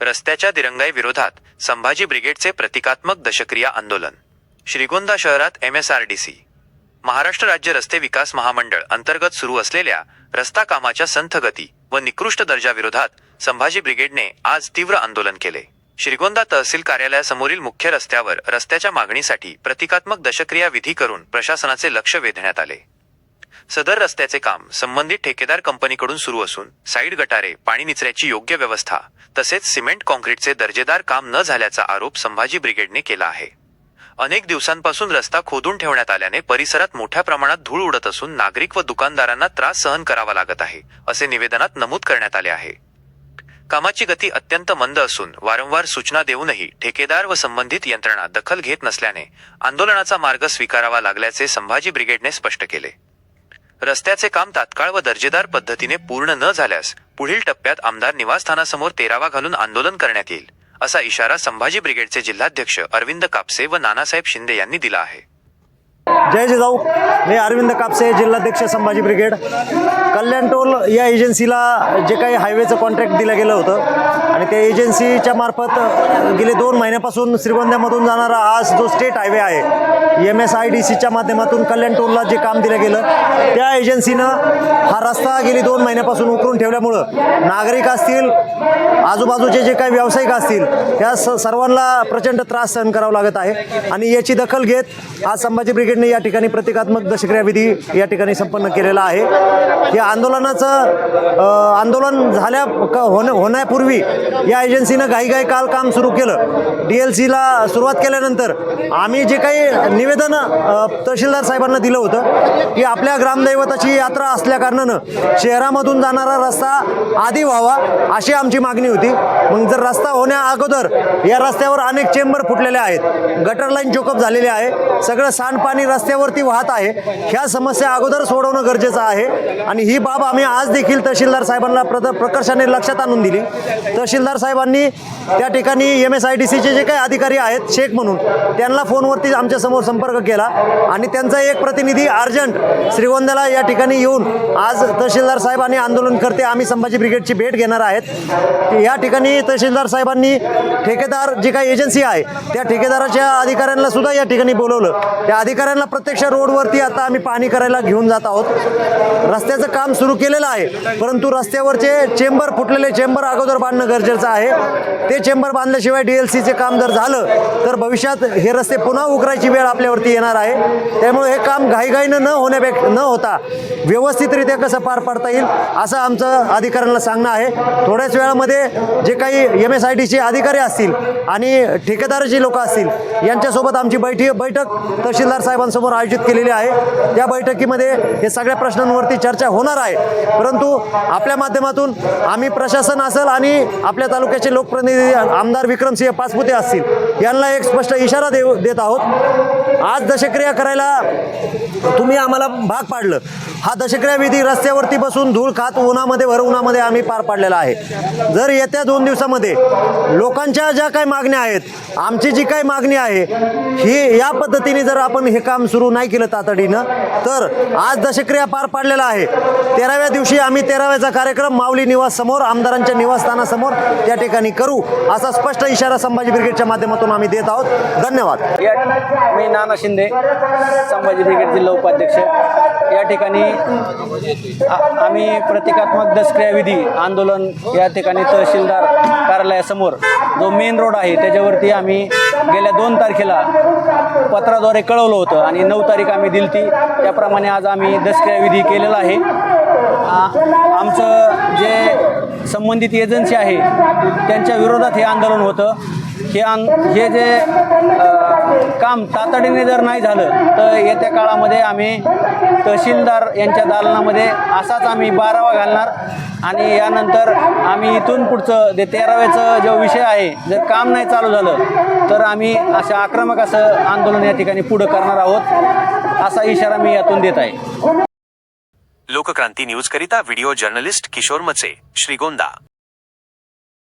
रस्त्याच्या दिरंगाई विरोधात संभाजी ब्रिगेडचे प्रतिकात्मक दशक्रिया आंदोलन. श्रीगोंदा शहरात M S R D C Maharashtra राज्य रस्ते विकास महामंडळ अंतर्गत सुरू असलेल्या रस्ता कामाच्या संथगती व निकृष्ट दर्जाविरोधात संभाजी ब्रिगेडने आज तीव्र आंदोलन केले. श्रीगोंदा तहसील कार्यालयासमोरील मुख्य रस्त्यावर रस्त्याच्या मागणीसाठी प्रतिकात्मक दशक्रिया विधी करून प्रशासनाचे लक्ष वेधण्यात आले. सदर रस्त्याचे काम संबंधित ठेकेदार कंपनीकडून सुरू असून साईड गटारे पाणी निचऱ्याची योग्य व्यवस्था तसेच सिमेंट कॉन्क्रीटचे दर्जेदार काम न झाल्याचा आरोप संभाजी ब्रिगेडने केला आहे. अनेक दिवसांपासून रस्ता खोदून ठेवण्यात आल्याने परिसरात मोठ्या प्रमाणात धूळ उडत असून नागरिक व दुकानदारांना त्रास सहन करावा लागत आहे असे निवेदनात नमूद करण्यात आले आहे. कामाची गती अत्यंत मंद असून वारंवार सूचना देऊनही ठेकेदार व संबंधित यंत्रणा दखल घेत नसल्याने आंदोलनाचा मार्ग स्वीकारावा लागल्याचे संभाजी ब्रिगेडने स्पष्ट केले. रस्त्याचे काम तात्काळ व दर्जेदार पद्धतीने पूर्ण न झाल्यास पुढील टप्प्यात आमदार निवासस्थानासमोर तेरावा घालून आंदोलन करण्यात येईल असा इशारा संभाजी ब्रिगेडचे जिल्हाध्यक्ष अरविंद कापसे व नानासाहेब शिंदे यांनी दिला आहे. जय जिजाऊ. मी अरविंद कापसे जिल्हाध्यक्ष संभाजी ब्रिगेड. कल्याण टोल या एजन्सीला जे काही हायवेचं कॉन्ट्रॅक्ट दिलं गेलं होतं आणि त्या एजन्सीच्या मार्फत गेले दोन महिन्यापासून श्रीगोंद्यामधून जाणारा आज जो स्टेट हायवे आहे एम एस आय डी सीच्या माध्यमातून कल्याण टोलला जे काम दिलं गेलं त्या एजन्सीनं हा रस्ता गेली दोन महिन्यापासून उकरून ठेवल्यामुळं नागरिक असतील आजूबाजूचे जे काही व्यावसायिक असतील त्या स सर्वांना प्रचंड त्रास सहन करावा लागत आहे. आणि याची दखल घेत आज संभाजी ब्रिगेडने या ठिकाणी प्रतिकात्मक दशक्रियाविधी या ठिकाणी संपन्न केलेला आहे. या आंदोलनाचं आंदोलन झाल्या क- होण्या होण्यापूर्वी या एजन्सीनं घाईघाई काल काम सुरू केलं. डी एल सीला सुरुवात केल्यानंतर आम्ही जे काही निवेदन तहसीलदार साहेबांना दिलं होतं की आपल्या ग्रामदैवताची यात्रा असल्याकारणानं शहरामधून जाणारा रस्ता आधी व्हावा अशी आमची मागणी होती. मग जर रस्ता होण्या अगोदर या रस्त्यावर अनेक चेंबर फुटलेले आहेत गटर लाईन चोकअप झालेले आहे सगळं सांडपाणी रस्त्यावरती वाहत आहे ह्या समस्या अगोदर सोडवणं गरजेचं आहे. आणि ही बाब आम्ही आज देखील तहसीलदार साहेबांना प्रद प्रकर्षाने लक्षात आणून दिली. तहसीलदार साहेबांनी त्या ठिकाणी एम एस आय डी सीचे जे काही अधिकारी आहेत शेख म्हणून त्यांना फोनवरती आमच्यासमोर संपर्क केला आणि त्यांचा एक प्रतिनिधी अर्जंट श्रीगोंद्याला या ठिकाणी येऊन आज तहसीलदार साहेब आणि आंदोलनकर्ते आम्ही संभाजी ब्रिगेडची भेट घेणार आहेत. या ठिकाणी तहसीलदार साहेबांनी ठेकेदार जी काही एजन्सी आहे त्या ठेकेदाराच्या अधिकाऱ्यांना सुद्धा या ठिकाणी बोलवलं. त्या अधिकाऱ्यांना प्रत्यक्ष रोडवरती आता आम्ही पाणी करायला घेऊन जात आहोत. रस्त्याचं काम सुरू केलेलं आहे परंतु रस्त्यावरचे चेंबर फुटलेले चेंबर अगोदर बांधणं गरजेचं आहे. ते चेंबर बांधल्याशिवाय डी एल सीचे काम जर झालं तर भविष्यात हे रस्ते पुन्हा उकरायची वेळ आपल्यावरती येणार आहे. त्यामुळे हे काम घाईघाईनं न होण्यापेक्षा न होता व्यवस्थितरित्या कसं पार पाडता येईल असं आमचं अधिकाऱ्यांना सांगणं आहे. थोड्याच वेळामध्ये जे काही एम एस आय डीचे अधिकारी असतील आणि ठेकेदाराचे लोक असतील यांच्यासोबत आमची बैठी बैठक तहसीलदार साहेबांसमोर आयोजित केलेली आहे. त्या बैठकीमध्ये हे सगळ्या प्रश्नांवरती चर्चा होणार आहे. परंतु आपल्या माध्यमातून आम्ही प्रशासन असेल आणि आपल्या तालुक्याचे लोकप्रतिनिधी आमदार विक्रमसिंह पाचपुते असतील. यांना एक स्पष्ट इशारा देऊ देत आहोत. आज दशक्रिया करायला तुम्ही आम्हाला भाग पाडलं. हा दशक्रिया विधी रस्त्यावरती बसून धूळ खात उन्हामध्ये भर उन्हामध्ये आम्ही पार पाडलेला आहे. जर येत्या दोन दिवसामध्ये लोकांच्या ज्या काही मागण्या आहेत आमची जी काही मागणी आहे ही या पद्धतीने जर आपण हे काम सुरू नाही केलं तातडीनं तर आज दशक्रिया पार पाडलेला आहे. तेराव्या दिवशी आम्ही तेराव्याचा कार्यक्रम माऊली निवास समोर आमदारांच्या निवासस्थानासमोर त्या ठिकाणी करू असा स्पष्ट इशारा संभाजी ब्रिगेडच्या माध्यमातून आम्ही देत आहोत. धन्यवाद. मी नाना शिंदे संभाजी ब्रिगेड जिल्हा उपाध्यक्ष. या ठिकाणी आम्ही प्रतिकात्मक दसक्रियाविधी आंदोलन या ठिकाणी तहसीलदार कार्यालयासमोर जो मेन रोड आहे त्याच्यावरती आम्ही गेल्या दोन तारखेला पत्राद्वारे कळवलं होतं आणि नऊ तारीख आम्ही दिली ती त्याप्रमाणे आज आम्ही दसक्रियाविधी केलेला आहे. आमचं जे संबंधित एजन्सी आहे त्यांच्या विरोधात हे आंदोलन होतं. हे आन हे जे काम तातडीने जर नाही झालं तर येत्या काळामध्ये आम्ही तहसीलदार यांच्या दालनामध्ये असाच आम्ही बारावा घालणार. आणि यानंतर आम्ही इथून पुढचं जे तेराव्याचं जो विषय आहे जर काम नाही चालू झालं तर आम्ही असं आक्रमक असं आंदोलन या ठिकाणी पुढं करणार आहोत असा इशारा मी यातून देत आहे. लोकक्रांती न्यूज करिता व्हिडिओ जर्नलिस्ट किशोर मचे श्रीगोंदा.